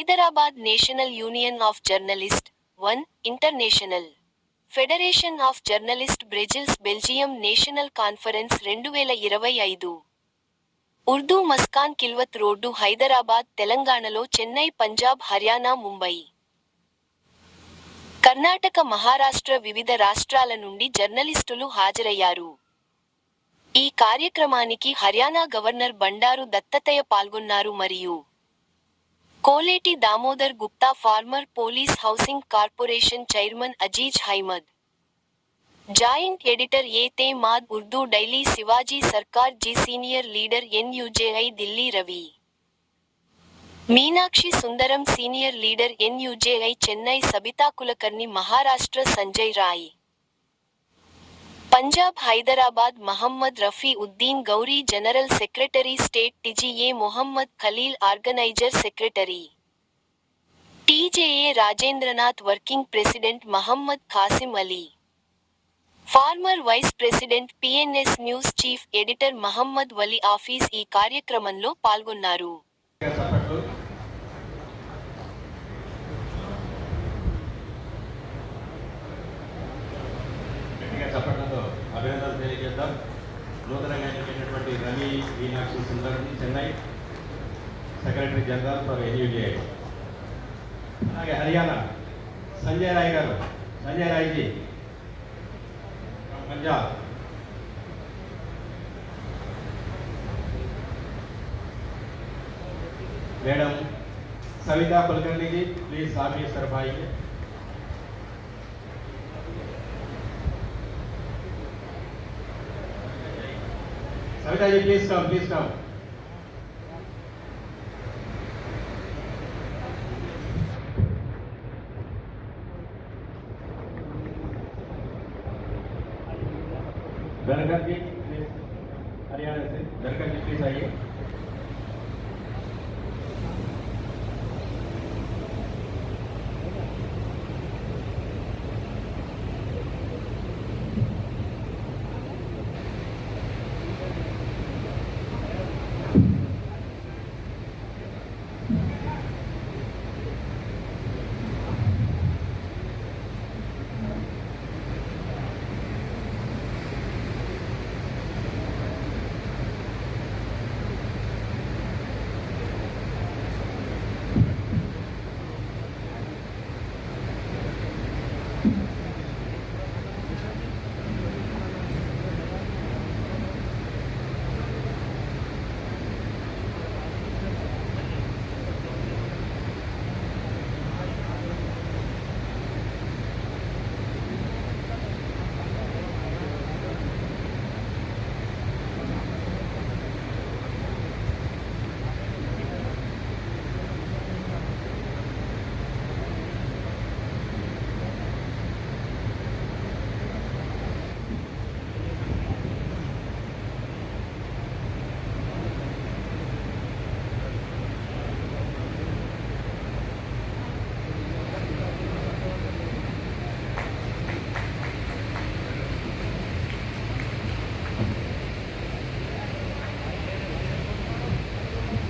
Hyderabad national union of journalist one international. Federation of journalist Brussels Belgium national conference రెండు వేల ఇరవై ఐదు. Urdu మస్కాన్ Khilwat road Hyderabad తెలంగాణలో చెన్నై పంజాబ్ హర్యానా ముంబై. కర్ణాటక మహారాష్ట్ర వివిధ రాష్ట్రాల నుండి జర్నలిస్టులు హాజరయ్యారు. ఈ కార్యక్రమానికి హర్యానా గవర్నర్ బండారు దత్తతయ పాల్గొన్నారు మరియు Koleti Damodar Gupta former police housing corporation chairman Aziz Ahmed joint editor Etemaad Urdu daily Shivaji Sarkar ji senior leader NUJI Delhi Ravi Meenakshi Sundaram senior leader NUJI Chennai Sabita Kulkarni Maharashtra Sanjay Rai Punjab Hyderabad Mohammed Rafi Uddin Gouri general secretary state TGA Mohammed Khaleel organiser secretary. TJA Rajendranath working president Mohammed Khasim Ali. Former vice president PNS news chief editor Mohammed Wali office ఈ కార్యక్రమంలో పాల్గొన్నారు. నూతనంగా ఎన్నికైనటువంటి Ravi Meenakshi సుందర్ని Chennai secretary general for NUJI అలాగే హర్యానా సంజయ్ రాయ్ గారు Sanjay రాయ్జీ Punjab madam Savita Kulkarni ji please आप इस तरफ आइए Savita ji please come please come Dhankar ji Haryana से। धनकर जी प्लीज़ आइए।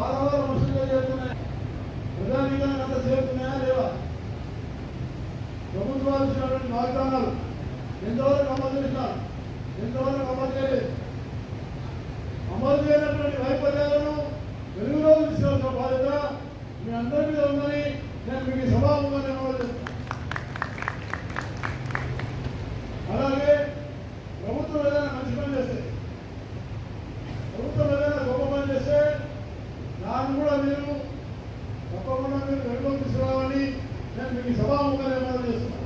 వారవారం మనుషులుగా చేరుకున్నాయా. ప్రధానికంగా అంత చేరుకున్నాయా లేవా? ప్రభుత్వాలు ఇచ్చినటువంటి వాగ్దానాలు ఎంతవరకు అమలు చేసినారు? ఎంతవరకు అమలు చేయలేదు? అమలు చేయనటువంటి వైఫల్యాలను వెలుగులో బాధ్యత మీ అందరి మీద ఉందని నేను మీకు సభాముఖంగా చేస్తున్నాను అలాగే ప్రభుత్వం ఏదైనా మంచి పని చేస్తే ప్రభుత్వం ఏదైనా గొప్ప పని చేస్తే దాన్ని కూడా మీరు తప్పకుండా మీరు వెలుగులో తీసుకురావాలని నేను మీకు సభాముఖంగా అమలు చేస్తున్నాను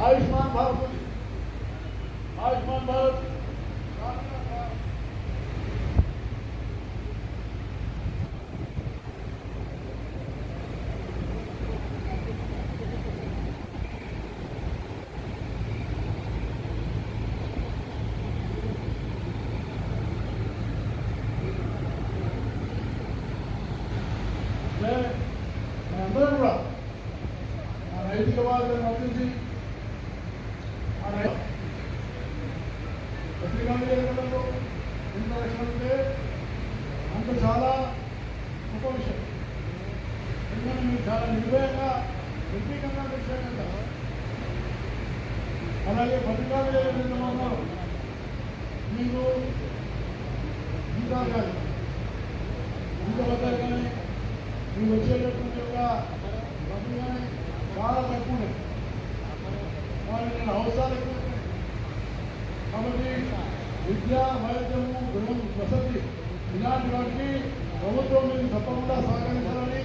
ఆయుష్మాన్ భారత్ ఉంది. ఆయుష్మాన్ భారత్ అంటే మనందరం కూడా ఆ నైతిక బాధ్యతను వర్తించి ఆ నై పత్రికా విలేకరులకు ఎంత రక్షణ ఉంటే అంత చాలా గొప్ప విషయం ఎందుకంటే మీరు చాలా నిర్భయంగా వ్యక్తిగతంగా విషయం కదా. అలాగే పత్రికా విలేకరులు మీకు ఇంకా కానీ ఇంకా వద్దారు కానీ మీకు వచ్చేటటువంటి ఒక డబ్బులు కానీ చాలా తక్కువ ఉన్నాయి. వారి నేను అవసరాలు ఎక్కువ కాబట్టి విద్య వైద్యము గృహం వసతి ఇలాంటి వాటికి ప్రభుత్వం మీరు తప్పకుండా సహకరించాలని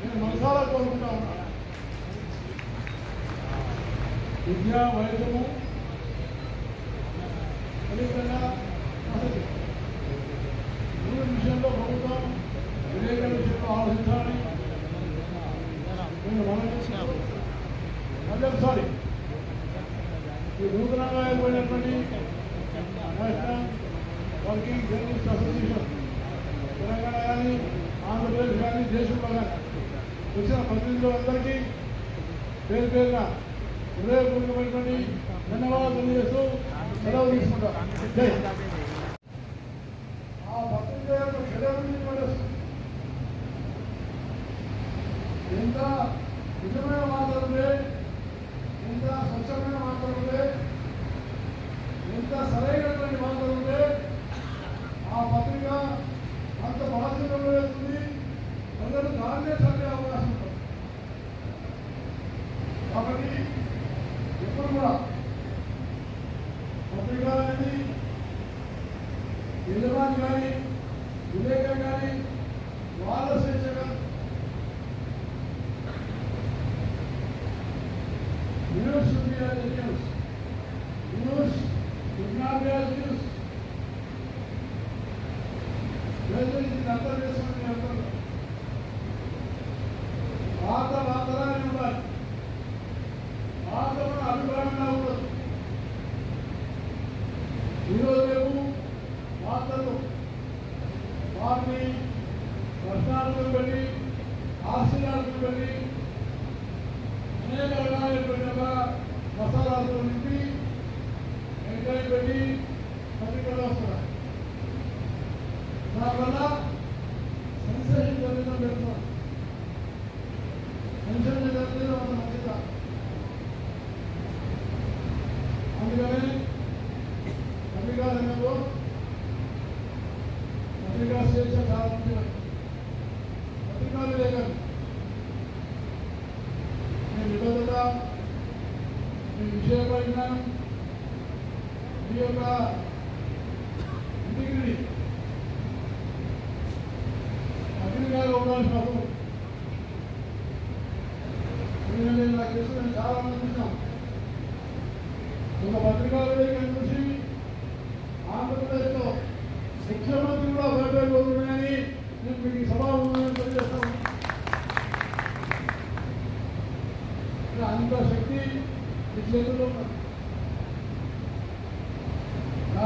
నేను మనసారా కోరుకుంటా ఉన్నాను. విద్య వైద్యము అదేవిధంగా వసతి. మూడు విషయంలో ప్రభుత్వం వివేక విషయంలో ఆలోచించాలని నేను మనం మళ్ళీ ఒకసారి ఈ నూతనంగా ఏర్పడినటువంటి national working journalist association Telangana కానీ ఆంధ్రప్రదేశ్ కానీ దేశంలో కానీ వచ్చిన ప్రతినిధులందరికీ పేరు పేరున హృదయపూర్వకమైనటువంటి ధన్యవాదాలు తెలియజేస్తూ సెలవు తీసుకుంటాం. ఆ పత్రిక సెలవు సెలవుని ఎంత వార్త వార్తలానే ఉండాలి వార్త మన ఉండదు ఈరోజు రేపు వార్తలు వారిని ప్రశ్నార్థులు పెట్టి ఆశీర్వాదాలు పెట్టి మసాలాలతో నింపి ఎంకాయ పెట్టి పట్టుకొని వస్తున్నారు దానివల్ల సెన్సేషన్ జరుగుతుంది పెడతాం సెన్సేషన్ జరిగితే మన మంచిదా అందుకని పత్రికా రంగంలో పత్రికా స్వేచ్ఛ చాలా ముఖ్యమైనది పత్రికా విలేకరులు మీ నిబద్ధత మీ విషయ మీ యొక్క ఇంటిగ్రిటీ అగ్నిగా ఉండాల్సిన అవసరం ఎందుకంటే నాకు తెలుసు చాలా మంది చూసాం ఒక పత్రికా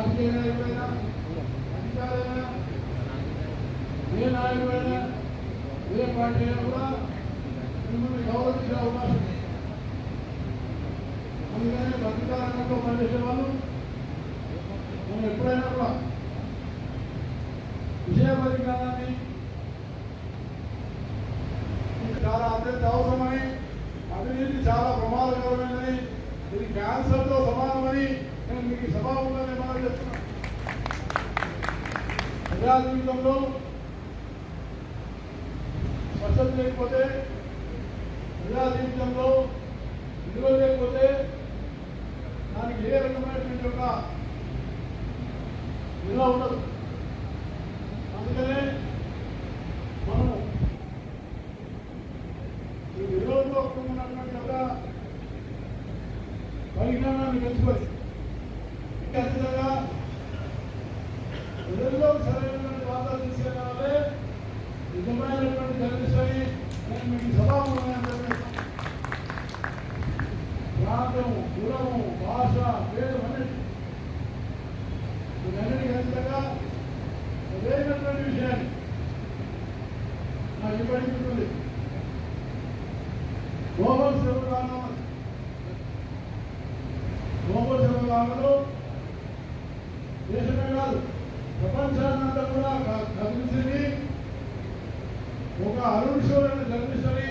రాజకీయ నాయకుడైనా అధికారైనా ఏ నాయకుడైనా ఏ పార్టీ అయినా కూడా మిమ్మల్ని గౌరవించే అవకాశం ఉంది అందుకని పత్రికా రంగంలో పనిచేసే వాళ్ళు మనం ఎప్పుడైనా కూడా విజయ పరిజ్ఞానాన్ని చాలా అత్యంత అవసరమని అవినీతి చాలా ప్రమాదకరమైనది. ఇది క్యాన్సర్తో సమానమని నేను మీకు సభాముఖంగా మనం చెప్తున్నాను ప్రజా జీవితంలో స్వచ్ఛత లేకపోతే ప్రజా జీవితంలో విలువ లేకపోతే దానికి ఏ రకమైనటువంటి ఒక విలువ ఉండదు. అందుకనే మనము ఈ విలువలతో ఉన్నటువంటి ఒక పరిజ్ఞానాన్ని తెలుసుకోవచ్చు ప్రాంతము కులము భాష పేరు అన్నిటి వీటన్నిటి ఖచ్చితంగా సరైనటువంటి విషయాన్ని నాకు ఇవ్వడించుకుంది ఉంటుంది గోపాల్ శివరామం గోపాల్ శివరామలో దేశమే కాదు ప్రపంచాన్నంతా కూడా క- కదిలించింది ఒక అరుణ్ షోర్ అనే జర్నలిస్ట్ని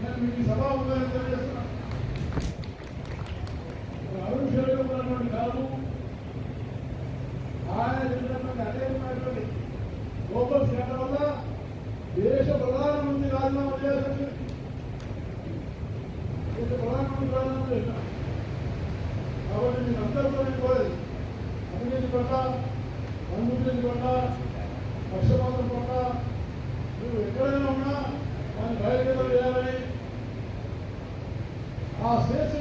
నేను మీకు సభా సభాముఖంగా తెలియజేస్తున్నాను కాబట్టి కోరేది అవినీతి పట్ల అనుమతి పట్ల పక్షపాతం పట్ల నువ్వు ఎక్కడైనా ఉన్నా దాన్ని బయలుదేరం చేయాలని ఆ స్వేచ్ఛ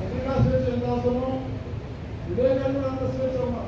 పత్రికా స్వేచ్ఛ ఎంత అవసరమో అంత స్వేచ్ఛ ఉన్నా